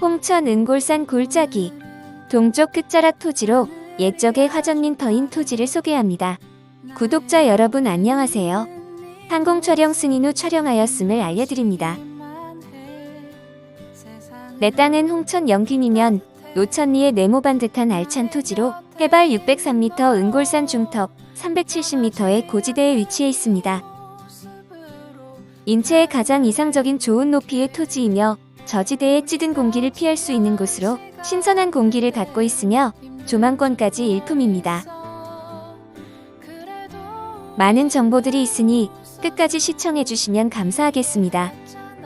홍천 은골산 골짜기 동쪽 끝자락 토지로 옛적의 화전민터인 토지를 소개합니다. 구독자 여러분 안녕하세요. 항공 촬영 승인 후 촬영하였음을 알려드립니다. 내 땅은 홍천 영균이면 노천리의 네모반 듯한 알찬 토지로 해발 603m 은골산 중턱 370m의 고지대에 위치해 있습니다. 인체에 가장 이상적인 좋은 높이의 토지이며 저지대의 찌든 공기를 피할 수 있는 곳으로 신선한 공기를 갖고 있으며 조망권까지 일품입니다. 많은 정보들이 있으니 끝까지 시청해주시면 감사하겠습니다.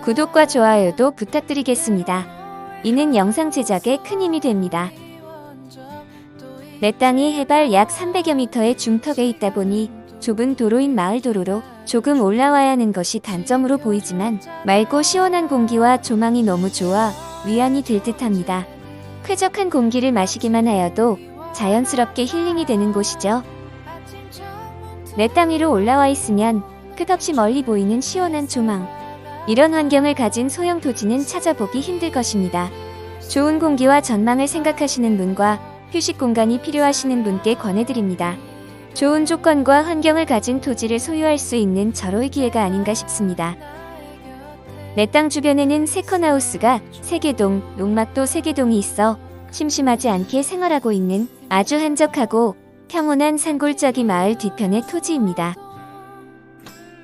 구독과 좋아요도 부탁드리겠습니다. 이는 영상 제작에 큰 힘이 됩니다. 내 땅이 해발 약 300여 미터의 중턱에 있다 보니 좁은 도로인 마을 도로로 조금 올라와야 하는 것이 단점으로 보이지만 맑고 시원한 공기와 조망이 너무 좋아 위안이 될 듯합니다. 쾌적한 공기를 마시기만 하여도 자연스럽게 힐링이 되는 곳이죠. 내 땅 위로 올라와 있으면 끝없이 멀리 보이는 시원한 조망. 이런 환경을 가진 소형 토지는 찾아보기 힘들 것입니다. 좋은 공기와 전망을 생각하시는 분과 휴식 공간이 필요하시는 분께 권해드립니다. 좋은 조건과 환경을 가진 토지를 소유할 수 있는 절호의 기회가 아닌가 싶습니다. 내 땅 주변에는 세컨하우스가 세개동, 농막도 세개동이 있어 심심하지 않게 생활하고 있는 아주 한적하고 평온한 산골짜기 마을 뒤편의 토지입니다.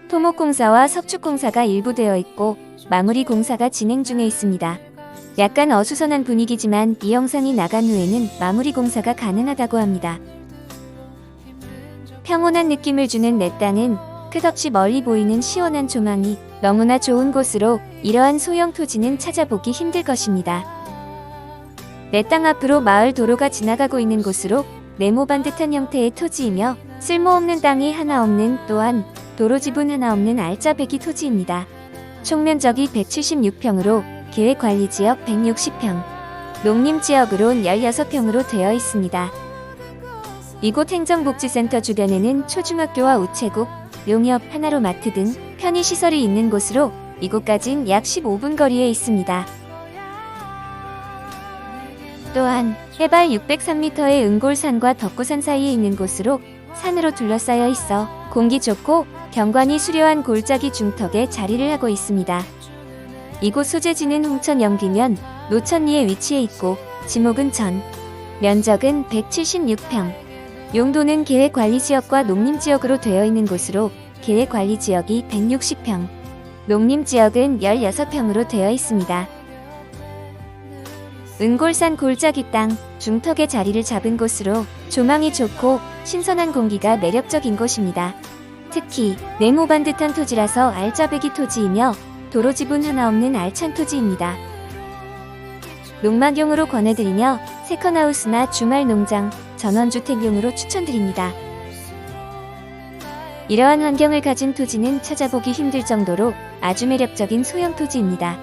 토목공사와 석축공사가 일부 되어 있고 마무리 공사가 진행 중에 있습니다. 약간 어수선한 분위기지만 이 영상이 나간 후에는 마무리 공사가 가능하다고 합니다. 평온한 느낌을 주는 내 땅은 끝없이 멀리 보이는 시원한 조망이 너무나 좋은 곳으로 이러한 소형 토지는 찾아보기 힘들 것입니다. 내 땅 앞으로 마을 도로가 지나가고 있는 곳으로 네모반 듯한 형태의 토지이며 쓸모없는 땅이 하나 없는 또한 도로 지분 하나 없는 알짜배기 토지입니다. 총 면적이 176평으로 계획관리지역 160평, 농림지역으론 16평으로 되어 있습니다. 이곳 행정복지센터 주변에는 초중학교와 우체국, 용역, 하나로마트 등 편의시설이 있는 곳으로 이곳까진 약 15분 거리에 있습니다. 또한 해발 603m의 은골산과 덕구산 사이에 있는 곳으로 산으로 둘러싸여 있어 공기 좋고 경관이 수려한 골짜기 중턱에 자리를 하고 있습니다. 이곳 소재지는 홍천 영기면 노천리에 위치해 있고 지목은 전, 면적은 176평, 용도는 계획관리지역과 농림지역으로 되어 있는 곳으로 계획관리지역이 160평, 농림지역은 16평으로 되어 있습니다. 은골산 골짜기 땅 중턱에 자리를 잡은 곳으로 조망이 좋고 신선한 공기가 매력적인 곳입니다. 특히 네모 반 듯한 토지라서 알짜배기 토지이며 도로 지분 하나 없는 알찬 토지입니다. 농막용으로 권해드리며 세컨하우스나 주말 농장, 전원주택용으로 추천드립니다. 이러한 환경을 가진 토지는 찾아보기 힘들 정도로 아주 매력적인 소형 토지입니다.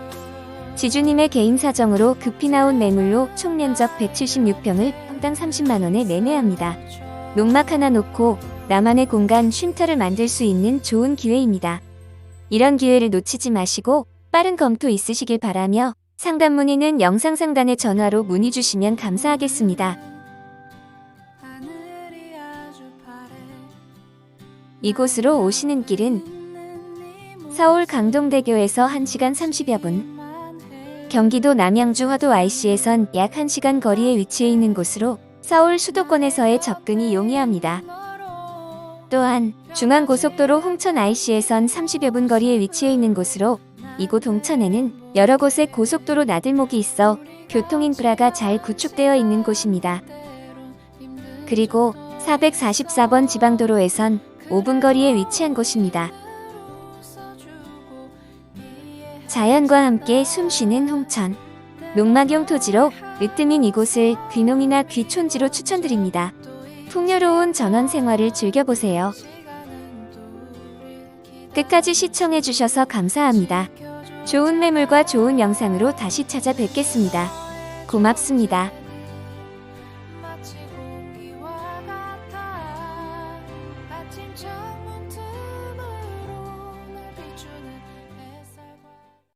지주님의 개인 사정으로 급히 나온 매물로 총 면적 176평을 평당 30만원에 매매합니다. 농막 하나 놓고 나만의 공간 쉼터를 만들 수 있는 좋은 기회입니다. 이런 기회를 놓치지 마시고 빠른 검토 있으시길 바라며 상담 문의는 영상 상단에 전화로 문의 주시면 감사하겠습니다. 이곳으로 오시는 길은 서울 강동대교에서 1시간 30여 분, 경기도 남양주 화도 IC에선 약 1시간 거리에 위치해 있는 곳으로 서울 수도권에서의 접근이 용이합니다. 또한 중앙고속도로 홍천 IC에선 30여 분 거리에 위치해 있는 곳으로 이곳 홍천에는 여러 곳에 고속도로 나들목이 있어 교통 인프라가 잘 구축되어 있는 곳입니다. 그리고 444번 지방도로에선 5분 거리에 위치한 곳입니다. 자연과 함께 숨쉬는 홍천. 농막용 토지로 으뜸인 이곳을 귀농이나 귀촌지로 추천드립니다. 풍요로운 전원 생활을 즐겨보세요. 끝까지 시청해주셔서 감사합니다. 좋은 매물과 좋은 영상으로 다시 찾아뵙겠습니다. 고맙습니다. 坚强